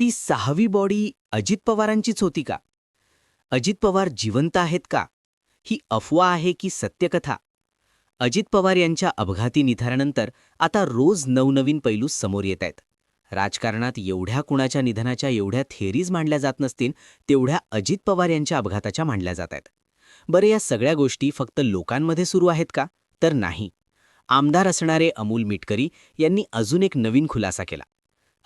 ती सहावी बॉडी अजित पवारांचीच होती का? अजित पवार जिवंत आहेत का? ही अफवा आहे की सत्यकथा? अजित पवार यांच्या अपघाती निधनानंतर आता रोज नवनवीन पैलू समोर येत आहेत. राजकारणात एवढ्या कुणाच्या निधनाच्या एवढ्या थेरीज मांडल्या जात नसतील तेवढ्या अजित पवार यांच्या अपघाताच्या मांडल्या जात आहेत. बरे या सगळ्या गोष्टी फक्त लोकांमध्ये सुरू आहेत का? तर नाही. आमदार असणारे अमोल मिटकरी यांनी अजून एक नवीन खुलासा केला.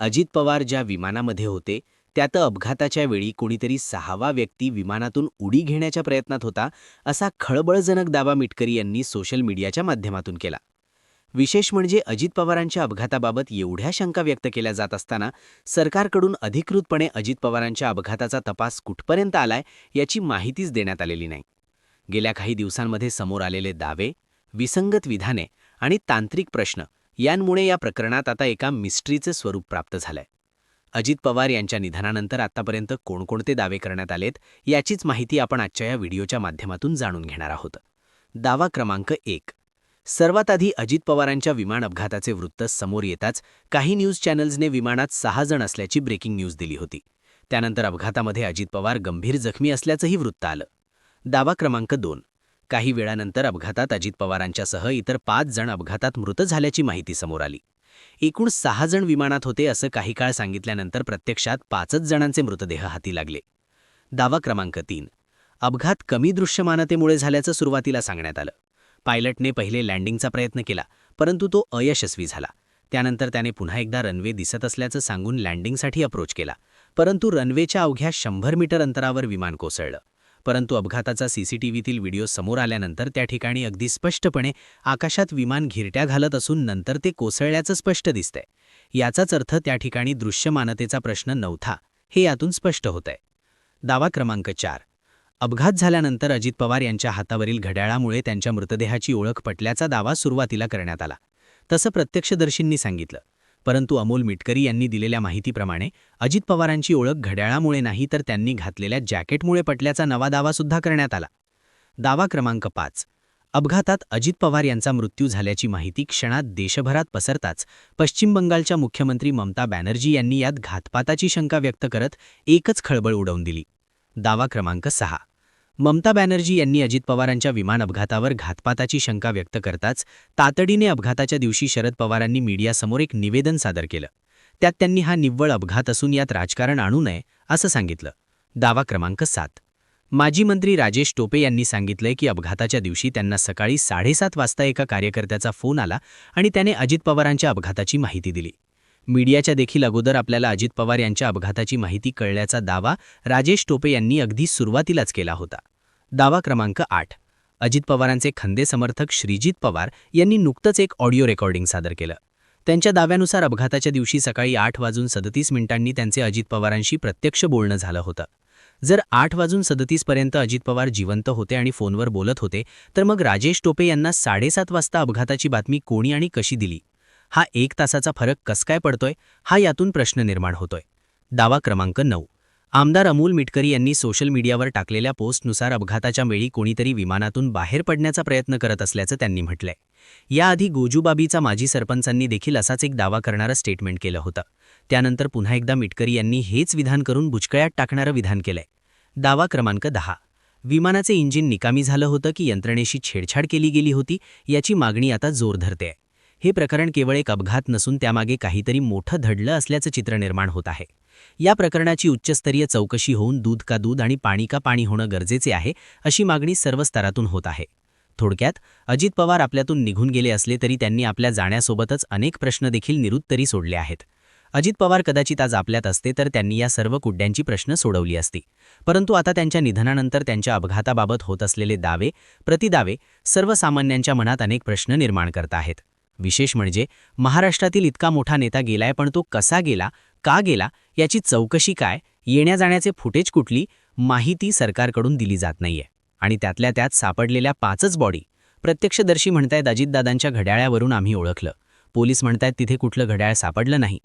अजित पवार ज्या विमानामध्ये होते त्यात अपघाताच्या वेळी कोणीतरी सहावा व्यक्ती विमानातून उडी घेण्याच्या प्रयत्नात होता असा खळबळजनक दावा मिटकरी यांनी सोशल मीडियाच्या माध्यमातून केला. विशेष म्हणजे अजित पवारांच्या अपघाताबाबत एवढ्या शंका व्यक्त केल्या जात असताना सरकारकडून अधिकृतपणे अजित पवारांच्या अपघाताचा तपास कुठपर्यंत आलाय याची माहितीच देण्यात आलेली नाही. गेल्या काही दिवसांमध्ये समोर आलेले दावे विसंगत विधाने आणि तांत्रिक प्रश्न यांमुळे या प्रकरणात आता एका मिस्ट्रीचे स्वरूप प्राप्त झालंय. अजित पवार यांच्या निधनानंतर आतापर्यंत कोणकोणते दावे करण्यात आलेत याचीच माहिती आपण आजच्या या व्हिडिओच्या माध्यमातून जाणून घेणार आहोत. दावा क्रमांक एक. सर्वात आधी अजित पवारांच्या विमान अपघाताचे वृत्त समोर येताच काही न्यूज चॅनल्सने विमानात सहा जण असल्याची ब्रेकिंग न्यूज दिली होती. त्यानंतर अपघातामध्ये अजित पवार गंभीर जखमी असल्याचंही वृत्त आलं. दावा क्रमांक दोन. काही वेळानंतर अपघातात अजित पवारांच्यासह इतर पाच जण अपघातात मृत झाल्याची माहिती समोर आली. एकूण सहा जण विमानात होते असं काही काळ सांगितल्यानंतर प्रत्यक्षात पाचच जणांचे मृतदेह हाती लागले. दावा क्रमांक तीन. अपघात कमी दृश्यमानतेमुळे झाल्याचं सुरुवातीला सांगण्यात आलं. पायलटने पहिले लँडिंगचा प्रयत्न केला परंतु तो अयशस्वी झाला. त्यानंतर त्याने पुन्हा एकदा रनवे दिसत असल्याचं सांगून लँडिंगसाठी अप्रोच केला परंतु रनवेच्या अवघ्या शंभर मीटर अंतरावर विमान कोसळलं. परंतु अपघाताचा सीसीटीव्हीतील व्हिडिओ समोर आल्यानंतर त्या ठिकाणी अगदी स्पष्टपणे आकाशात विमान घिरट्या घालत असून नंतर ते कोसळल्याचं स्पष्ट दिसतंय. याचाच अर्थ त्या ठिकाणी दृश्यमानतेचा प्रश्न नव्हता. हे यातून स्पष्ट होतंय. दावा क्रमांक चार. अपघात झाल्यानंतर अजित पवार यांच्या हातावरील घड्याळामुळे त्यांच्या मृतदेहाची ओळख पटल्याचा दावा सुरुवातीला करण्यात आला. तसं प्रत्यक्षदर्शींनी सांगितलं. परंतु अमोल मिटकरी यांनी दिलेल्या माहितीप्रमाणे अजित पवारांची ओळख घड्याळामुळे नाही तर त्यांनी घातलेल्या जॅकेटमुळे पटल्याचा नवा दावासुद्धा करण्यात आला. दावा क्रमांक पाच. अपघातात अजित पवार यांचा मृत्यू झाल्याची माहिती क्षणात देशभरात पसरताच पश्चिम बंगालच्या मुख्यमंत्री ममता बॅनर्जी यांनी यात घातपाताची शंका व्यक्त करत एकच खळबळ उडवून दिली. दावा क्रमांक सहा. ममता बॅनर्जी यांनी अजित पवारांच्या विमान अपघातावर घातपाताची शंका व्यक्त करताच तातडीने अपघाताच्या दिवशी शरद पवारांनी मीडियासमोर एक निवेदन सादर केलं. त्यात त्यांनी हा निव्वळ अपघात असून यात राजकारण आणू नये असं सांगितलं. दावा क्रमांक सात. माजी मंत्री राजेश टोपे यांनी सांगितलंय की अपघाताच्या दिवशी त्यांना सकाळी साडेसात वाजता एका कार्यकर्त्याचा फोन आला आणि त्याने अजित पवारांच्या अपघाताची माहिती दिली. मीडियाच्या देखील अगोदर आपल्याला अजित पवार यांच्या अपघाताची माहिती कळल्याचा दावा राजेश टोपे यांनी अगदी सुरुवातीलाच केला होता. दावा क्रमांक आठ. अजित पवारांचे खंदे समर्थक श्रीजित पवार यांनी नुकतंच एक ऑडिओ रेकॉर्डिंग सादर केलं. त्यांच्या दाव्यानुसार अपघाताच्या दिवशी सकाळी आठ वाजून सदतीस मिनिटांनी त्यांचे अजित पवारांशी प्रत्यक्ष बोलणं झालं होतं. जर आठ वाजून सदतीसपर्यंत अजित पवार जिवंत होते आणि फोनवर बोलत होते तर मग राजेश टोपे यांना साडेसात वाजता अपघाताची बातमी कोणी आणि कशी दिली? हा एक तासाचा फरक कस काय पडतोय हा यातून प्रश्न निर्माण होतोय. दावा क्रमांक नऊ. आमदार अमोल मिटकरी यांनी सोशल मीडियावर टाकलेल्या पोस्टनुसार अपघाताच्या वेळी कोणीतरी विमानातून बाहेर पडण्याचा प्रयत्न करत असल्याचं त्यांनी म्हटलंय. याआधी गोजूबाबीचा माजी सरपंचांनी देखील असाच एक दावा करणारं स्टेटमेंट केलं होतं. त्यानंतर पुन्हा एकदा मिटकरी यांनी हेच विधान करून बुचकळ्यात टाकणारं विधान केलंय. दावा क्रमांक दहा. विमानाचे इंजिन निकामी झालं होतं की यंत्रणेशी छेडछाड केली गेली होती याची मागणी आता जोर धरते हे प्रकरण केवळ एक अपघात नसून त्यामागे काहीतरी मोठं धडलं असल्याचं चित्र निर्माण होत आहे. या प्रकरणाची उच्चस्तरीय चौकशी होऊन दूध का दूध आणि पाणी का पाणी होणं गरजेचे आहे अशी मागणी सर्व स्तरातून होत आहे. थोडक्यात अजित पवार आपल्यातून निघून गेले असले तरी त्यांनी आपल्या जाण्यासोबतच अनेक प्रश्न देखील निरुत्तरी सोडले आहेत. अजित पवार कदाचित आज आपल्यात असते तर त्यांनी या सर्व कुड्ड्यांची प्रश्न सोडवली असती. परंतु आता त्यांच्या निधनानंतर त्यांच्या अपघाताबाबत होत असलेले दावे प्रतिदावे सर्वसामान्यांच्या मनात अनेक प्रश्न निर्माण करत आहेत. विशेष म्हणजे महाराष्ट्रातील इतका मोठा नेता गेलाय पण तो कसा गेला का गेला याची चौकशी काय येण्या जाण्याचे फुटेज कुठली माहिती सरकारकडून दिली जात नाहीये. आणि त्यातल्या त्यात सापडलेल्या पाचच बॉडी प्रत्यक्षदर्शी म्हणतायत अजितदादांच्या घड्याळ्यावरून आम्ही ओळखलं. पोलीस म्हणतायत तिथे कुठलं घड्याळ सापडलं नाही.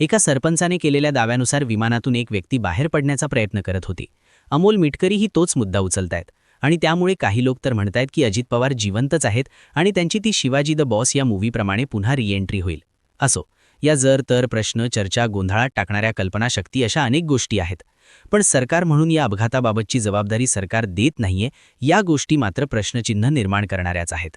एका सरपंचाने केलेल्या दाव्यानुसार विमानातून एक व्यक्ती बाहेर पडण्याचा प्रयत्न करत होती. अमोल मिटकरीही तोच मुद्दा उचलतायत. आणि त्यामुळे काही लोक तर म्हणतायत की अजित पवार जिवंतच आहेत आणि त्यांची ती शिवाजी द बॉस या मूव्हीप्रमाणे पुन्हा रिएंट्री होईल. असो या जर तर प्रश्न चर्चा गोंधळात टाकणाऱ्या कल्पनाशक्ती अशा अनेक गोष्टी आहेत. पण सरकार म्हणून या अपघाताबाबतची जबाबदारी सरकार देत नाहीये या गोष्टी मात्र प्रश्नचिन्ह निर्माण करणाऱ्याच आहेत.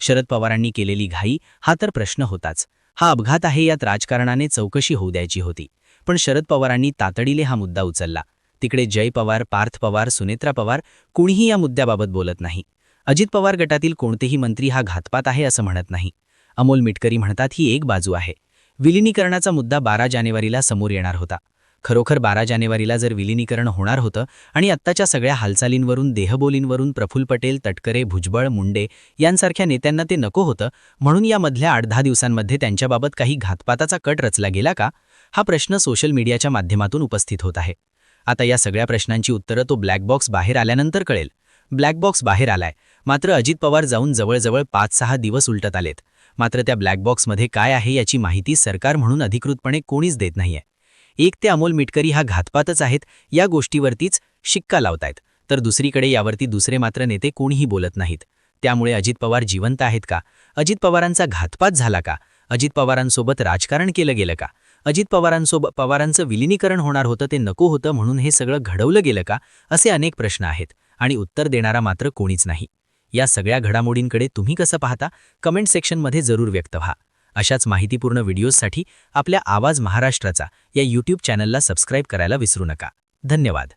शरद पवारांनी केलेली घाई हा तर प्रश्न होताच. हा अपघात आहे यात राजकारणाने चौकशी होऊ द्यायची होती. पण शरद पवारांनी तातडीले हा मुद्दा उचलला. तिकडे जय पवार पार्थ पवार सुनेत्रा पवार कुणीही या मुद्द्याबाबत बोलत नाही. अजित पवार गटातील कोणतेही मंत्री हा घातपात आहे असं म्हणत नाही. अमोल मिटकरी म्हणतात ही एक बाजू आहे. विलिनीकरणाचा मुद्दा बारा जानेवारीला समोर येणार होता. खरोखर बारा जानेवारीला जर विलिनीकरण होणार होतं आणि आत्ताच्या सगळ्या हालचालींवरून देहबोलींवरून प्रफुल्ल पटेल तटकरे भुजबळ मुंडे यांसारख्या नेत्यांना ते नको होतं म्हणून यामधल्या आठ दहा दिवसांमध्ये त्यांच्याबाबत काही घातपाताचा कट रचला गेला का? हा प्रश्न सोशल मीडियाच्या माध्यमातून उपस्थित होत आहे. आता या सगळ्या प्रश्नांची उत्तरं तो ब्लॅक बॉक्स बाहेर आल्यानंतर कळेल. ब्लॅक बॉक्स बाहेर आलाय. मात्र अजित पवार जाऊन जवळजवळ पाच सहा दिवस उलटत आलेत. मात्र त्या ब्लॅक बॉक्समध्ये काय आहे याची माहिती सरकार म्हणून अधिकृतपणे कोणीच देत नाहीये. एक ते अमोल मिटकरी हा घातपातच आहेत या गोष्टीवरतीच शिक्का लावतायत. तर दुसरीकडे यावरती दुसरे मात्र नेते कोणीही बोलत नाहीत. त्यामुळे अजित पवार जिवंत आहेत का? अजित पवारांचा घातपात झाला का? अजित पवारांसोबत राजकारण केलं गेलं का? अजित पवारांसोबत पवारांचं विलिनीकरण होणार होतं ते नको होतं म्हणून हे सगळं घडवलं गेलं का? असे अनेक प्रश्न आहेत आणि उत्तर देणारा मात्र कोणीच नाही. या सगळ्या घडामोडींकडे तुम्ही कसं पाहता? कमेंट सेक्शनमध्ये जरूर व्यक्त व्हा. अशाच माहितीपूर्ण व्हिडिओजसाठी आपल्या आवाज महाराष्ट्राचा या यूट्यूब चॅनलला सबस्क्राईब करायला विसरू नका. धन्यवाद.